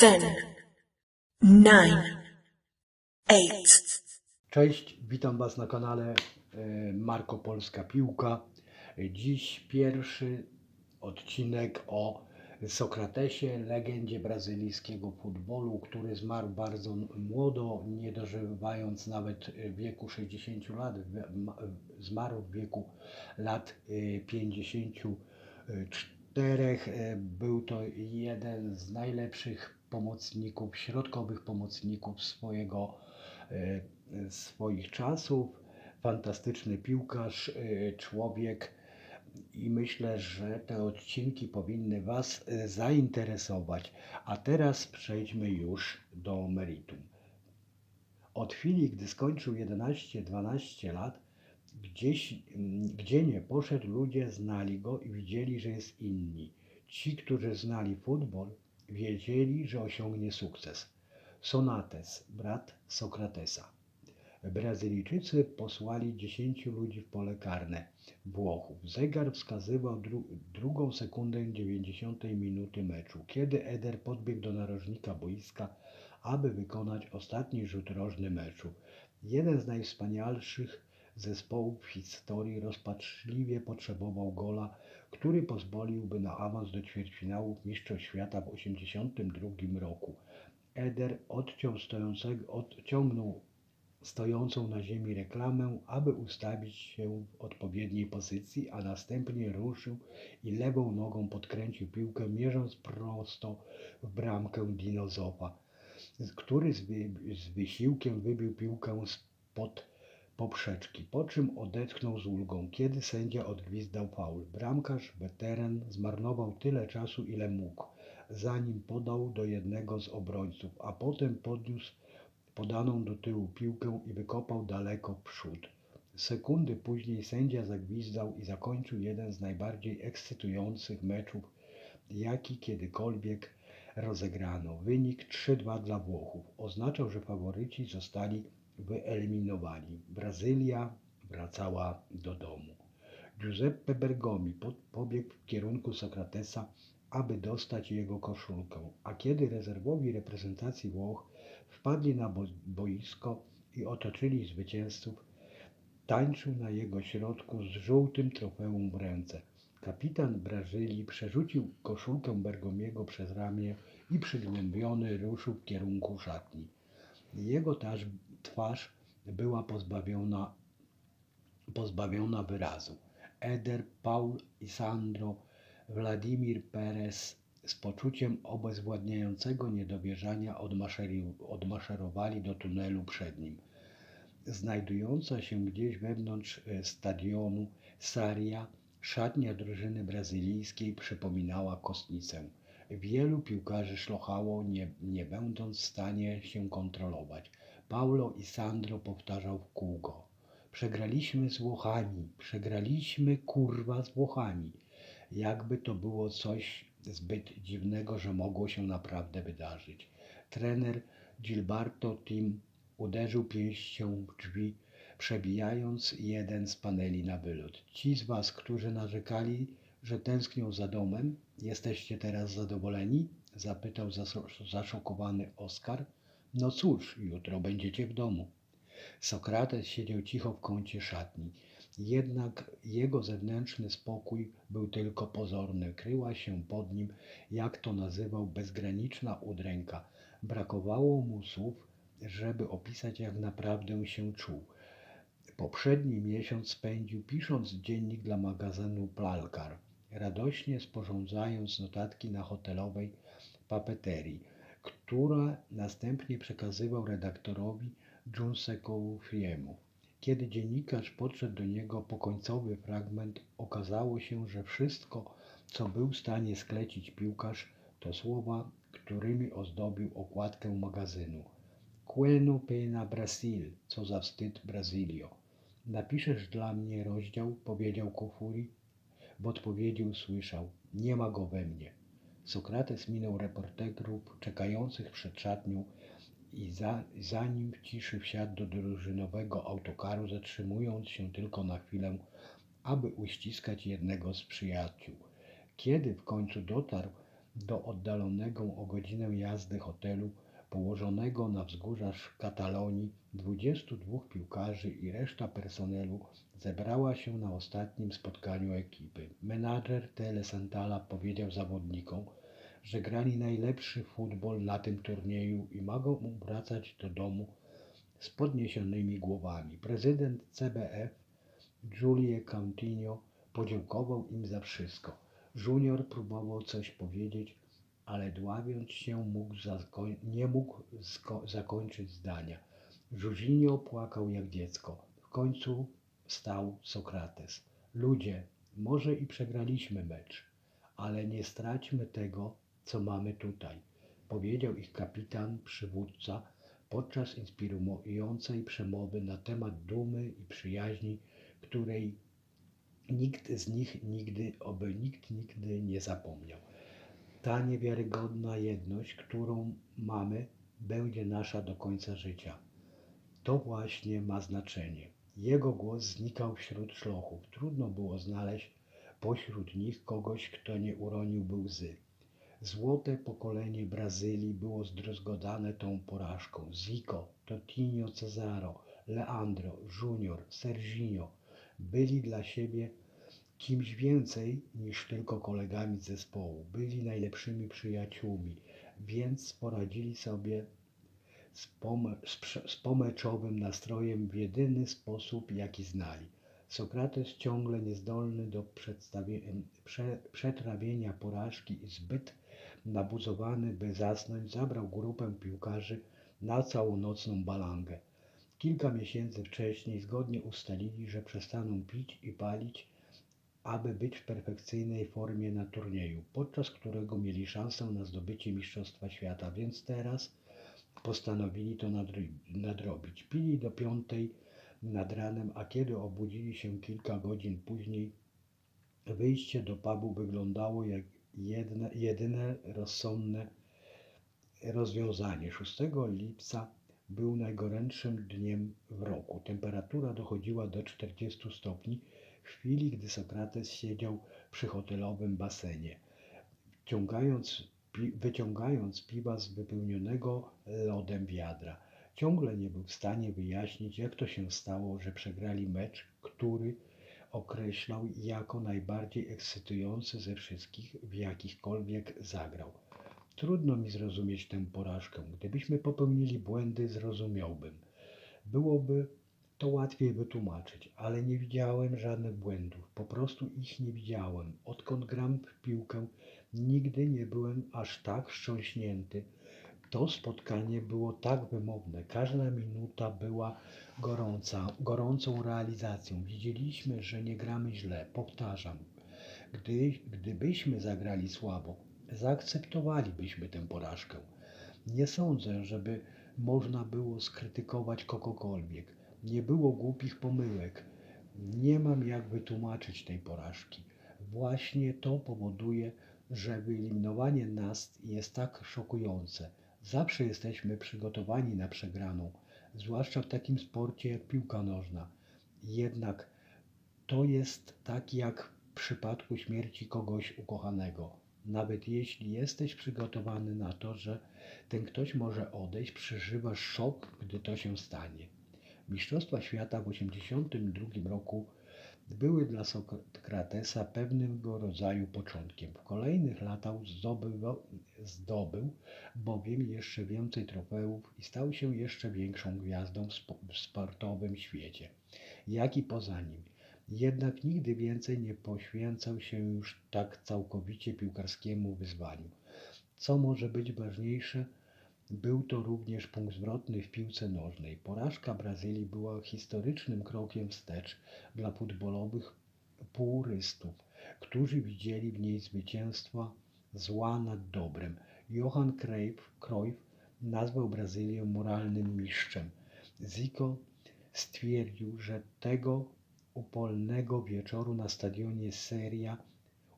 ten, nine, eight, Cześć, witam Was na kanale e, Marko Polska Piłka. E, Dziś pierwszy odcinek o Sokratesie, legendzie brazylijskiego futbolu, który zmarł bardzo młodo, nie dożywając nawet e, wieku 60 lat. Zmarł w wieku lat e, 54. E, Był to jeden z najlepszych pomocników, środkowych pomocników swojego e, swoich czasów. Fantastyczny piłkarz, e, człowiek i myślę, że te odcinki powinny Was e, zainteresować. A teraz przejdźmy już do meritum. Od chwili, gdy skończył 11-12 lat, gdzieś, gdzie nie poszedł, ludzie znali go i widzieli, że jest inni. Ci, którzy znali futbol, wiedzieli, że osiągnie sukces. Sonates, brat Sokratesa. Brazylijczycy posłali 10 ludzi w pole karne Włochów. Zegar wskazywał dru drugą sekundę 90 minuty meczu, kiedy Eder podbiegł do narożnika boiska, aby wykonać ostatni rzut rożny meczu. Jeden z najwspanialszych zespołów w historii rozpaczliwie potrzebował gola, który pozwoliłby na awans do ćwierćfinałów Mistrzostw Świata w 1982 roku. Eder odciął stojącego, odciągnął stojącą na ziemi reklamę, aby ustawić się w odpowiedniej pozycji, a następnie ruszył i lewą nogą podkręcił piłkę, mierząc prosto w bramkę Dinozowa, który z, wy, z wysiłkiem wybił piłkę spod poprzeczki, po czym odetchnął z ulgą, kiedy sędzia odgwizdał faul. Bramkarz, weteran, zmarnował tyle czasu, ile mógł, zanim podał do jednego z obrońców, a potem podniósł podaną do tyłu piłkę i wykopał daleko w przód. Sekundy później sędzia zagwizdał i zakończył jeden z najbardziej ekscytujących meczów, jaki kiedykolwiek rozegrano. Wynik 3-2 dla Włochów oznaczał, że faworyci zostali wyeliminowani. Brazylia wracała do domu. Giuseppe Bergomi pobiegł w kierunku Sokratesa, aby dostać jego koszulkę, a kiedy rezerwowi reprezentacji Włoch wpadli na bo- boisko i otoczyli zwycięzców, tańczył na jego środku z żółtym trofeum w ręce. Kapitan Brazylii przerzucił koszulkę Bergomiego przez ramię i przygnębiony ruszył w kierunku szatni. Jego twarz, była pozbawiona, pozbawiona wyrazu. Eder, Paul i Sandro, Władimir Perez z poczuciem obezwładniającego niedowierzania odmaszerowali do tunelu przed nim. Znajdująca się gdzieś wewnątrz e, stadionu Saria, szatnia drużyny brazylijskiej przypominała kostnicę. Wielu piłkarzy szlochało, nie, nie będąc w stanie się kontrolować. Paulo i Sandro powtarzał w kółko. Przegraliśmy z Włochami, przegraliśmy kurwa z Włochami. Jakby to było coś zbyt dziwnego, że mogło się naprawdę wydarzyć. Trener Gilberto Tim uderzył pięścią w drzwi, przebijając jeden z paneli na wylot. Ci z Was, którzy narzekali, że tęsknią za domem, jesteście teraz zadowoleni? zapytał zaszokowany Oskar. No cóż, jutro będziecie w domu. Sokrates siedział cicho w kącie szatni. Jednak jego zewnętrzny spokój był tylko pozorny. Kryła się pod nim, jak to nazywał, bezgraniczna udręka. Brakowało mu słów, żeby opisać, jak naprawdę się czuł. Poprzedni miesiąc spędził pisząc dziennik dla magazynu Plalkar, radośnie sporządzając notatki na hotelowej papeterii, która następnie przekazywał redaktorowi Junsekowiemu. Kiedy dziennikarz podszedł do niego po końcowy fragment, okazało się, że wszystko, co był w stanie sklecić piłkarz, to słowa, którymi ozdobił okładkę magazynu. Queno pena Brasil, co za wstyd Brazylio. Napiszesz dla mnie rozdział, powiedział Kufuri. W odpowiedzi usłyszał, nie ma go we mnie. Sokrates minął reporterów czekających przed szatnią i za, zanim w ciszy wsiadł do drużynowego autokaru, zatrzymując się tylko na chwilę, aby uściskać jednego z przyjaciół. Kiedy w końcu dotarł do oddalonego o godzinę jazdy hotelu położonego na wzgórzach Katalonii 22 piłkarzy i reszta personelu zebrała się na ostatnim spotkaniu ekipy. Menadżer Tele Santala powiedział zawodnikom, że grali najlepszy futbol na tym turnieju i mogą wracać do domu z podniesionymi głowami. Prezydent CBF Julie Coutinho podziękował im za wszystko. Junior próbował coś powiedzieć, ale dławiąc się mógł nie mógł zakończyć zdania. Jorginho płakał jak dziecko. W końcu wstał Sokrates. Ludzie, może i przegraliśmy mecz, ale nie straćmy tego, co mamy tutaj, powiedział ich kapitan, przywódca, podczas inspirującej przemowy na temat dumy i przyjaźni, której nikt z nich nigdy, oby nikt nigdy nie zapomniał. Ta niewiarygodna jedność, którą mamy, będzie nasza do końca życia. To właśnie ma znaczenie. Jego głos znikał wśród szlochów. Trudno było znaleźć pośród nich kogoś, kto nie uroniłby łzy. Złote pokolenie Brazylii było zdruzgodane tą porażką. Zico, Totinho Cesaro, Leandro, Junior, Serginho byli dla siebie kimś więcej niż tylko kolegami z zespołu. Byli najlepszymi przyjaciółmi, więc poradzili sobie z, pome- z, pomeczowym nastrojem w jedyny sposób, jaki znali. Sokrates, ciągle niezdolny do prze, przetrawienia porażki i zbyt nabuzowany, by zasnąć, zabrał grupę piłkarzy na całonocną balangę. Kilka miesięcy wcześniej zgodnie ustalili, że przestaną pić i palić, aby być w perfekcyjnej formie na turnieju, podczas którego mieli szansę na zdobycie Mistrzostwa Świata, więc teraz postanowili to nadrobić. Pili do piątej nad ranem, a kiedy obudzili się kilka godzin później, wyjście do pubu wyglądało jak jedne, jedyne rozsądne rozwiązanie. 6 lipca był najgorętszym dniem w roku. Temperatura dochodziła do 40 stopni chwili, gdy Sokrates siedział przy hotelowym basenie, wciągając, pi- wyciągając piwa z wypełnionego lodem wiadra. Ciągle nie był w stanie wyjaśnić, jak to się stało, że przegrali mecz, który określał jako najbardziej ekscytujący ze wszystkich, w jakichkolwiek zagrał. Trudno mi zrozumieć tę porażkę. Gdybyśmy popełnili błędy, zrozumiałbym. Byłoby to łatwiej wytłumaczyć, ale nie widziałem żadnych błędów. Po prostu ich nie widziałem. Odkąd gram w piłkę, nigdy nie byłem aż tak wstrząśnięty. To spotkanie było tak wymowne. Każda minuta była gorąca, gorącą realizacją. Widzieliśmy, że nie gramy źle. Powtarzam, gdy, gdybyśmy zagrali słabo, zaakceptowalibyśmy tę porażkę. Nie sądzę, żeby można było skrytykować kogokolwiek. Nie było głupich pomyłek. Nie mam jak wytłumaczyć tej porażki. Właśnie to powoduje, że wyeliminowanie nas jest tak szokujące. Zawsze jesteśmy przygotowani na przegraną, zwłaszcza w takim sporcie jak piłka nożna. Jednak to jest tak jak w przypadku śmierci kogoś ukochanego. Nawet jeśli jesteś przygotowany na to, że ten ktoś może odejść, przeżywasz szok, gdy to się stanie. Mistrzostwa Świata w 1982 roku były dla Sokratesa pewnego rodzaju początkiem. W kolejnych latach zdobył, zdobył bowiem jeszcze więcej trofeów i stał się jeszcze większą gwiazdą w spo- w sportowym świecie, jak i poza nim. Jednak nigdy więcej nie poświęcał się już tak całkowicie piłkarskiemu wyzwaniu. Co może być ważniejsze, był to również punkt zwrotny w piłce nożnej. Porażka Brazylii była historycznym krokiem wstecz dla futbolowych purystów, którzy widzieli w niej zwycięstwo zła nad dobrem. Johan Cruyff, Cruyff nazwał Brazylię moralnym mistrzem. Zico stwierdził, że tego upolnego wieczoru na stadionie Seria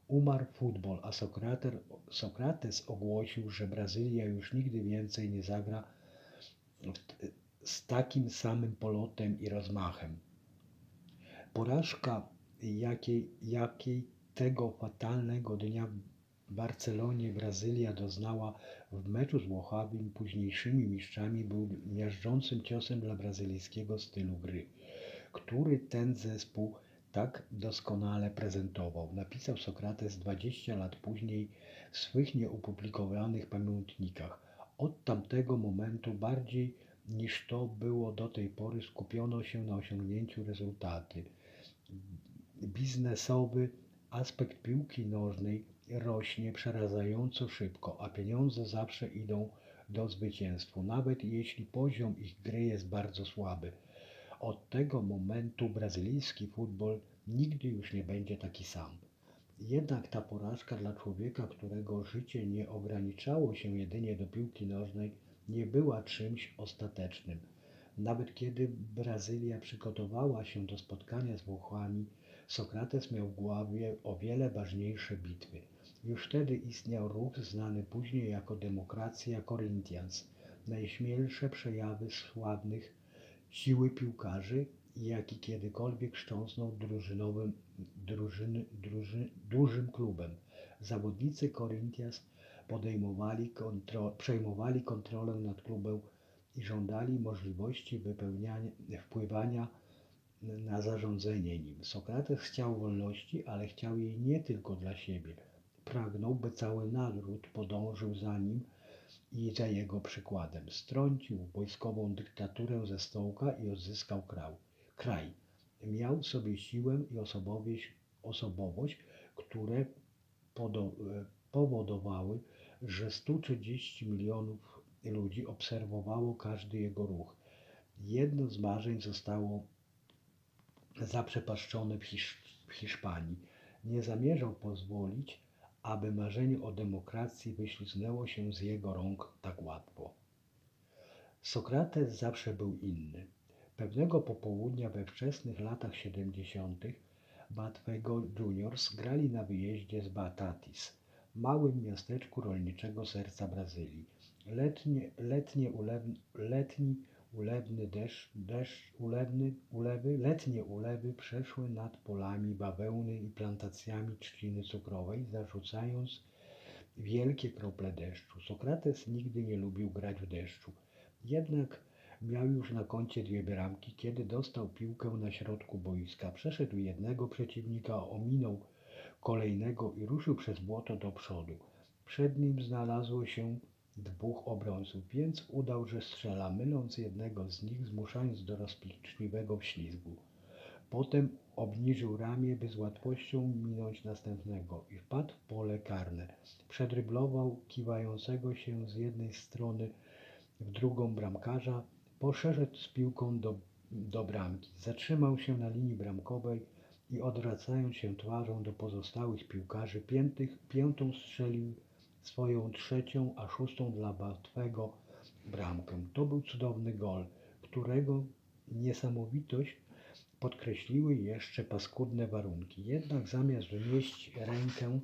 umarł futbol, a Sokrater, Sokrates ogłosił, że Brazylia już nigdy więcej nie zagra w- z takim samym polotem i rozmachem. Porażka, jakiej, jakiej tego fatalnego dnia Barcelonie Brazylia doznała w meczu z Włochami, późniejszymi mistrzami, był miażdżącym ciosem dla brazylijskiego stylu gry, który ten zespół tak doskonale prezentował. Napisał Sokrates 20 lat później w swych nieopublikowanych pamiętnikach. Od tamtego momentu bardziej niż to było do tej pory skupiono się na osiągnięciu rezultaty. Biznesowy aspekt piłki nożnej rośnie przerażająco szybko, a pieniądze zawsze idą do zwycięstwa, nawet jeśli poziom ich gry jest bardzo słaby. Od tego momentu brazylijski futbol nigdy już nie będzie taki sam. Jednak ta porażka dla człowieka, którego życie nie ograniczało się jedynie do piłki nożnej, nie była czymś ostatecznym. Nawet kiedy Brazylia przygotowała się do spotkania z Włochami, Sokrates miał w głowie o wiele ważniejsze bitwy. Już wtedy istniał ruch znany później jako demokracja Corinthians, najśmielsze przejawy sławnych siły piłkarzy, jaki kiedykolwiek wstrząsnął drużynowym, drużyny, druży, dużym klubem. Zawodnicy Corinthians podejmowali kontro, przejmowali kontrolę nad klubem i żądali możliwości wypełniania, wpływania na zarządzanie nim. Sokrates chciał wolności, ale chciał jej nie tylko dla siebie. Pragnął, by cały naród podążył za nim i za jego przykładem. Strącił wojskową dyktaturę ze stołka i odzyskał kraj. kraj. Miał sobie siłę i osobowość, osobowość które powodowały, że 130 milionów ludzi obserwowało każdy jego ruch. Jedno z marzeń zostało zaprzepaszczone w, w Hiszpanii. Nie zamierzał pozwolić, aby marzenie o demokracji wyśliznęło się z jego rąk tak łatwo. Sokrates zawsze był inny. Pewnego popołudnia we wczesnych latach 70. Batwego Juniors grali na wyjeździe z Batatis, małym miasteczku rolniczego serca Brazylii. Letnie, letnie ulew, letni ulewny deszcz, deszcz ulewny, ulewy, letnie ulewy przeszły nad polami bawełny i plantacjami trzciny cukrowej, zarzucając wielkie krople deszczu. Sokrates nigdy nie lubił grać w deszczu. Jednak miał już na koncie dwie bramki, kiedy dostał piłkę na środku boiska. Przeszedł jednego przeciwnika, ominął kolejnego i ruszył przez błoto do przodu. Przed nim znalazło się dwóch obrońców, więc udał, że strzela, myląc jednego z nich, zmuszając do rozpaczliwego wślizgu. Potem obniżył ramię, by z łatwością minąć następnego i wpadł w pole karne. Przedryblował kiwającego się z jednej strony w drugą bramkarza, poszedł z piłką do, do bramki. Zatrzymał się na linii bramkowej i odwracając się twarzą do pozostałych piłkarzy piętych, piętą strzelił swoją trzecią, a szóstą dla Batwego bramkę. To był cudowny gol, którego niesamowitość podkreśliły jeszcze paskudne warunki. Jednak zamiast wynieść rękę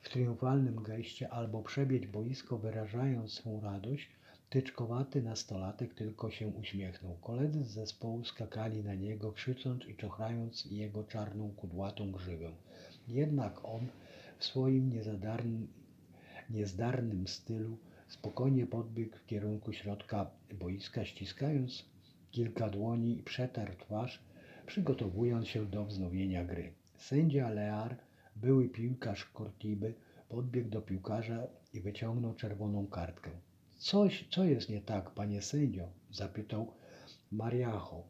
w triumfalnym geście albo przebiec boisko wyrażając swą radość, tyczkowaty nastolatek tylko się uśmiechnął. Koledzy z zespołu skakali na niego, krzycząc i czochrając jego czarną, kudłatą grzywę. Jednak on w swoim niezadarnym, niezdarnym stylu spokojnie podbiegł w kierunku środka boiska, ściskając kilka dłoni i przetarł twarz, przygotowując się do wznowienia gry. Sędzia Lear, były piłkarz Cortiby, podbiegł do piłkarza i wyciągnął czerwoną kartkę. Coś, co jest nie tak, panie sędzio? zapytał Mariacho,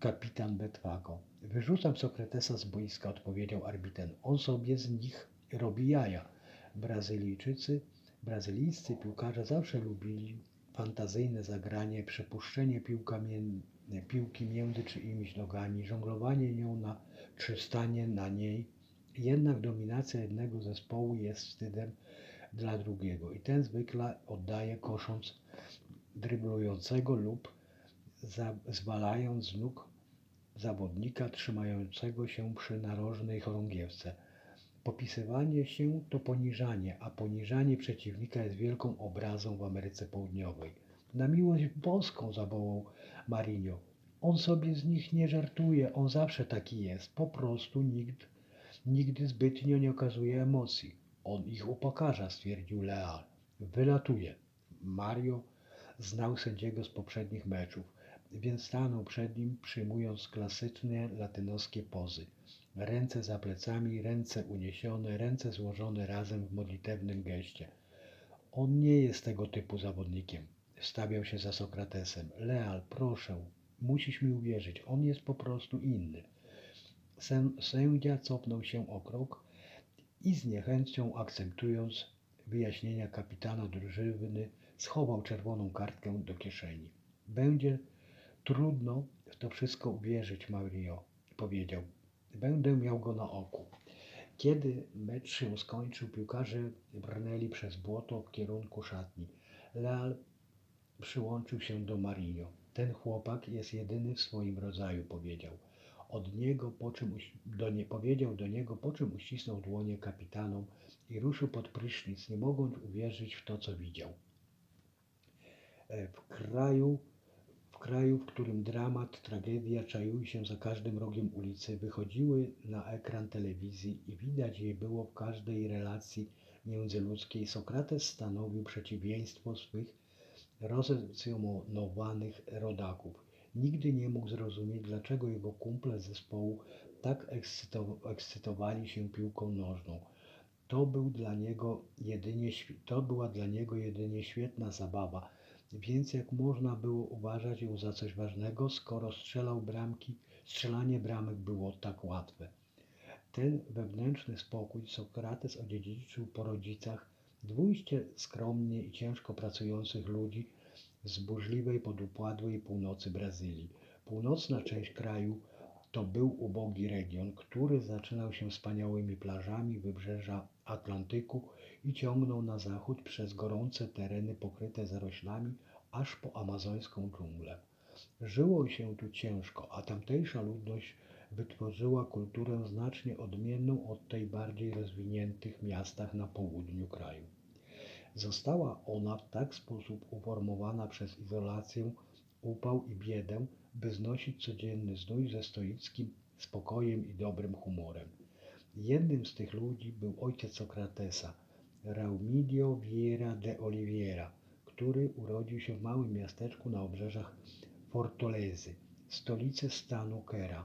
kapitan Betwago. Wyrzucam Sokratesa z boiska, odpowiedział arbiten. On sobie z nich robi jaja. Brazylijczycy, brazylijscy piłkarze zawsze lubili fantazyjne zagranie, przepuszczenie mię- piłki między czyimiś nogami, żonglowanie nią na, czy stanie na niej. Jednak dominacja jednego zespołu jest wstydem dla drugiego i ten zwykle oddaje kosząc dryblującego lub za, zwalając z nóg zawodnika trzymającego się przy narożnej chorągiewce. Popisywanie się to poniżanie, a poniżanie przeciwnika jest wielką obrazą w Ameryce Południowej. Na miłość boską zawołał Marinho. On sobie z nich nie żartuje, on zawsze taki jest. Po prostu nikt nigdy zbytnio nie okazuje emocji. On ich upokarza, stwierdził Leal. Wylatuje. Mario znał sędziego z poprzednich meczów, więc stanął przed nim, przyjmując klasyczne latynoskie pozy. Ręce za plecami, ręce uniesione, ręce złożone razem w modlitewnym geście. On nie jest tego typu zawodnikiem. Stawiał się za Sokratesem. Leal, proszę, musisz mi uwierzyć, on jest po prostu inny. Sę- Sędzia cofnął się o krok i z niechęcią akcentując wyjaśnienia kapitana drużyny, schował czerwoną kartkę do kieszeni. Będzie trudno w to wszystko uwierzyć, Mario, powiedział. Będę miał go na oku. Kiedy mecz się skończył, piłkarze brnęli przez błoto w kierunku szatni. Leal przyłączył się do Marinho. Ten chłopak jest jedyny w swoim rodzaju, powiedział. Od niego, po czym do nie, powiedział do niego, po czym uścisnął dłonie kapitanom i ruszył pod prysznic, nie mogąc uwierzyć w to, co widział. E, W kraju, w kraju, w którym dramat, tragedia czaiły się za każdym rogiem ulicy, wychodziły na ekran telewizji i widać je było w każdej relacji międzyludzkiej. Sokrates stanowił przeciwieństwo swych rozemocjonowanych rodaków. Nigdy nie mógł zrozumieć, dlaczego jego kumple z zespołu tak ekscyto- ekscytowali się piłką nożną. To, był dla niego jedynie, to była dla niego jedynie świetna zabawa, więc jak można było uważać ją za coś ważnego, skoro strzelał bramki, strzelanie bramek było tak łatwe. Ten wewnętrzny spokój Sokrates odziedziczył po rodzicach, dwójście skromnie i ciężko pracujących ludzi z burzliwej, podupadłej północy Brazylii. Północna część kraju to był ubogi region, który zaczynał się wspaniałymi plażami wybrzeża Atlantyku i ciągnął na zachód przez gorące tereny pokryte zaroślami aż po amazońską dżunglę. Żyło się tu ciężko, a tamtejsza ludność wytworzyła kulturę znacznie odmienną od tej bardziej rozwiniętych miastach na południu kraju. Została ona w tak sposób uformowana przez izolację, upał i biedę, by znosić codzienny znój ze stoickim spokojem i dobrym humorem. Jednym z tych ludzi był ojciec Sokratesa, Raumidio Vieira de Oliveira, który urodził się w małym miasteczku na obrzeżach Fortalezy, stolicy stanu Kera.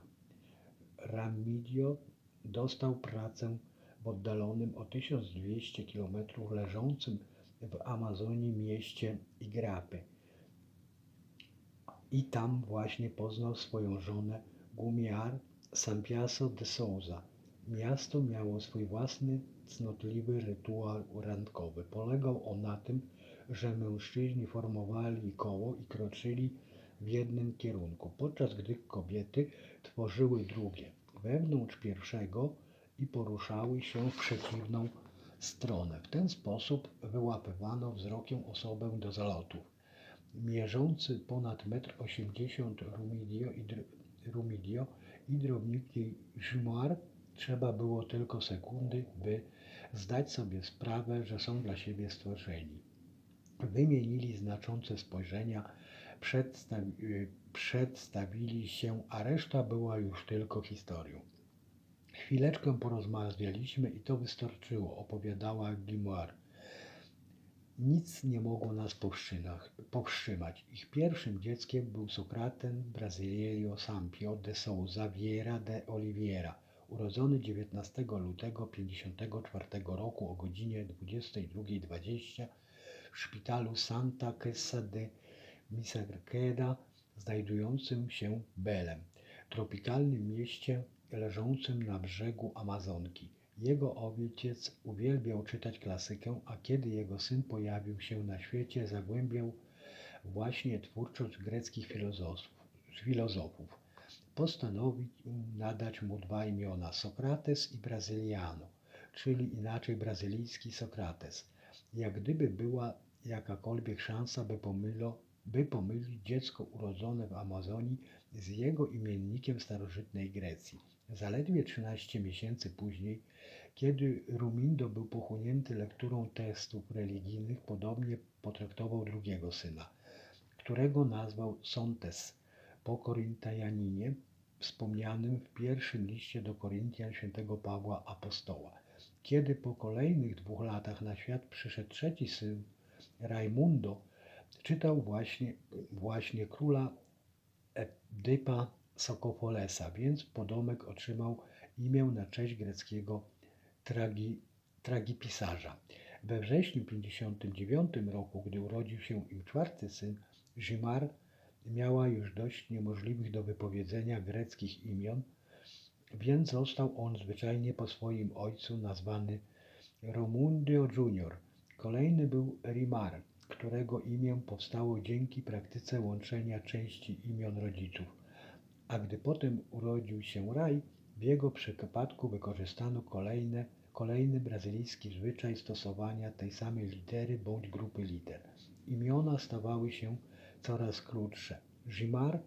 Ramidio dostał pracę w oddalonym o 1200 km leżącym w Amazonii mieście Igrapy. I tam właśnie poznał swoją żonę Gumiar Sampiaso de Souza. Miasto miało swój własny, cnotliwy rytuał randkowy. Polegał on na tym, że mężczyźni formowali koło i kroczyli w jednym kierunku, podczas gdy kobiety tworzyły drugie, wewnątrz pierwszego i poruszały się w przeciwną stronę. W ten sposób wyłapywano wzrokiem osobę do zalotów. Mierzący ponad 1,80 m Rumidio i, Rumidio i drobniutki Jumar trzeba było tylko sekundy, by zdać sobie sprawę, że są dla siebie stworzeni. Wymienili znaczące spojrzenia, przedstawi- przedstawili się, a reszta była już tylko historią. Chwileczkę porozmawialiśmy i to wystarczyło, opowiadała Grimoire. Nic nie mogło nas powstrzymać- powstrzymać. Ich pierwszym dzieckiem był Sokraten Brasileiro Sampio de Souza Vieira de Oliveira, urodzony 19 lutego 1954 roku o godzinie 22.20 w szpitalu Santa Casa de Misericórdia, znajdującym się Belem, tropikalnym mieście leżącym na brzegu Amazonki. Jego ojciec uwielbiał czytać klasykę, a kiedy jego syn pojawił się na świecie, zagłębiał właśnie twórczość greckich filozofów. filozofów. Postanowił nadać mu dwa imiona Sokrates i Brazyliano, czyli inaczej brazylijski Sokrates. Jak gdyby była jakakolwiek szansa, by, pomylo, by pomylić dziecko urodzone w Amazonii z jego imiennikiem starożytnej Grecji. Zaledwie 13 miesięcy później, kiedy Rumindo był pochłonięty lekturą tekstów religijnych, podobnie potraktował drugiego syna, którego nazwał Sontes, po Koryntianinie, wspomnianym w pierwszym liście do Koryntian świętego Pawła Apostoła. Kiedy po kolejnych dwóch latach na świat przyszedł trzeci syn, Raimundo, czytał właśnie, właśnie króla Edypa Sokofolesa, więc podomek otrzymał imię na cześć greckiego tragi, tragipisarza. We wrześniu 59 roku, gdy urodził się im czwarty syn, Żimar miała już dość niemożliwych do wypowiedzenia greckich imion, więc został on zwyczajnie po swoim ojcu nazwany Romundio Junior. Kolejny był Rimar, którego imię powstało dzięki praktyce łączenia części imion rodziców. A gdy potem urodził się Raj, w jego przypadku wykorzystano kolejne, kolejny brazylijski zwyczaj stosowania tej samej litery bądź grupy liter. Imiona stawały się coraz krótsze. Jimar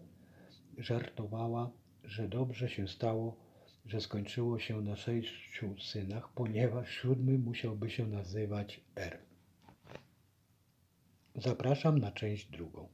żartowała, że dobrze się stało, że skończyło się na sześciu synach, ponieważ siódmy musiałby się nazywać R. Zapraszam na część drugą.